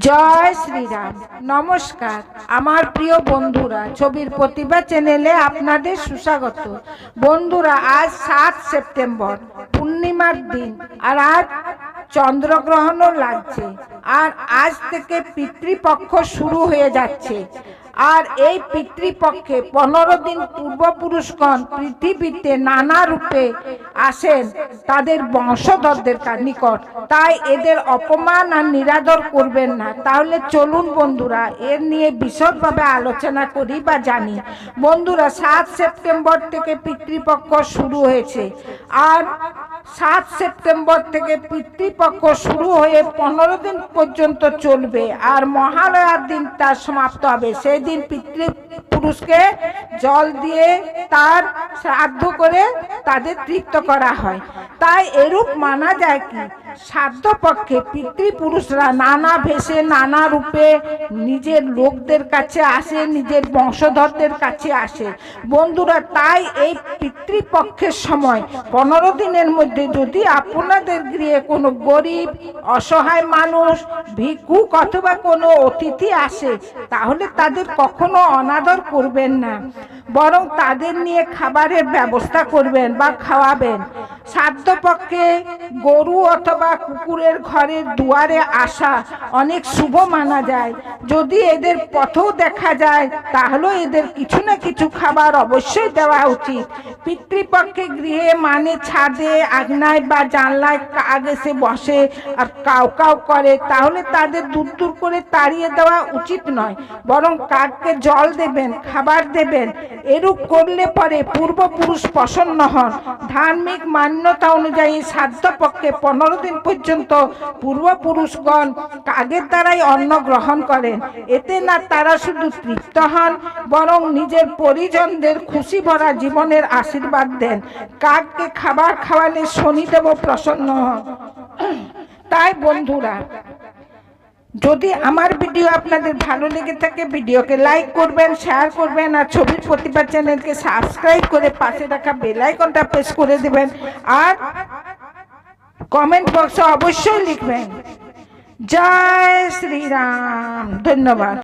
জয় শ্রীরাম। নমস্কার। আমার প্রিয় বন্ধুরা, ছবির প্রতিভা চ্যানেলে আপনাদের সুস্বাগত। বন্ধুরা, আজ সাত সেপ্টেম্বর, পূর্ণিমার দিন, আর আজ চন্দ্রগ্রহণও লাগছে। আর আজ থেকে পিতৃপক্ষ শুরু হয়ে যাচ্ছে। আর এই পিতৃপক্ষে পনেরো দিন পূর্বপুরুষগণ পৃথিবীতে নানা রূপে আসেন তাদের বংশধরদের নিকট। তাই এদের অপমান আর নিরাদর করবেন না। তাহলে চলুন বন্ধুরা, এর নিয়ে বিশদভাবে আলোচনা করি বা জানি। বন্ধুরা, সাত সেপ্টেম্বর থেকে পিতৃপক্ষ শুরু হয়েছে। আর সাত সেপ্টেম্বর থেকে পিতৃপক্ষ শুরু হয়ে পনেরো দিন পর্যন্ত চলবে। আর মহালয়ার দিন তার সমাপ্ত হবে। সেই দিন পিতৃ পুরুষকে জল দিয়ে তার শ্রাদ্ধ করে তাদের তৃপ্ত করা হয়। তাই এরূপ মানা যায় কি? সাধ্য পক্ষে পিতৃপুরুষরা নানা ভেষে, নানা রূপে নিজের লোকদের কাছে আসে, নিজের বংশধরদের কাছে আসে। বন্ধুরা, তাই এই পিতৃপক্ষের সময় পনেরো দিনের মধ্যে যদি আপনাদের গৃহে কোনো গরিব, অসহায় মানুষ, ভিক্ষুক অথবা কোনো অতিথি আসে, তাহলে তাদের কখনো অনাদর করবেন না। বরং তাদের নিয়ে খাবারের ব্যবস্থা করবেন বা খাওয়াবেন। সাধ্যপক্ষে গরু অথবা কুকুরের ঘরের দুয়ারে আসা অনেক শুভ মানা যায়। যদি এদের পথেও দেখা যায় তাহলেও এদের কিছু না কিছু খাবার অবশ্যই দেওয়া উচিত। পিতৃপক্ষে গৃহে মানে ছাদে আগনায় বা জানলায় কাক এসে বসে আর কাউ কাউ করে, তাহলে তাদের দূর দূর করে তাড়িয়ে দেওয়া উচিত নয়। বরং কাককে জল দেবেন, খাবার দেবেন, এরূপ করলে পরে পূর্বপুরুষ প্রসন্ন হন। ধার্মিক মান্যতা অনুযায়ী সাধ্য পক্ষে পনেরো দিন পর্যন্ত পূর্বপুরুষগণ কাকের দ্বারাই অন্ন গ্রহণ করেন। এতে না তারা শুধু তৃপ্ত হন, বরং নিজের পরিজনদের খুশি ভরা জীবনের আশীর্বাদ দেন। কাককে খাবার খাওয়ালে শনিদেব প্রসন্ন হন। তাই বন্ধুরা, যদি আমার ভিডিও আপনাদের ভালো লেগে থাকে, ভিডিওকে লাইক করবেন, শেয়ার করবেন, আর ছবির প্রতিভা চ্যানেলকে সাবস্ক্রাইব করে পাশে রাখা বেলাইকনটা প্রেস করে দেবেন। আর কমেন্ট বক্সে অবশ্যই লিখবেন জয় শ্রীরাম ধন্যবাদ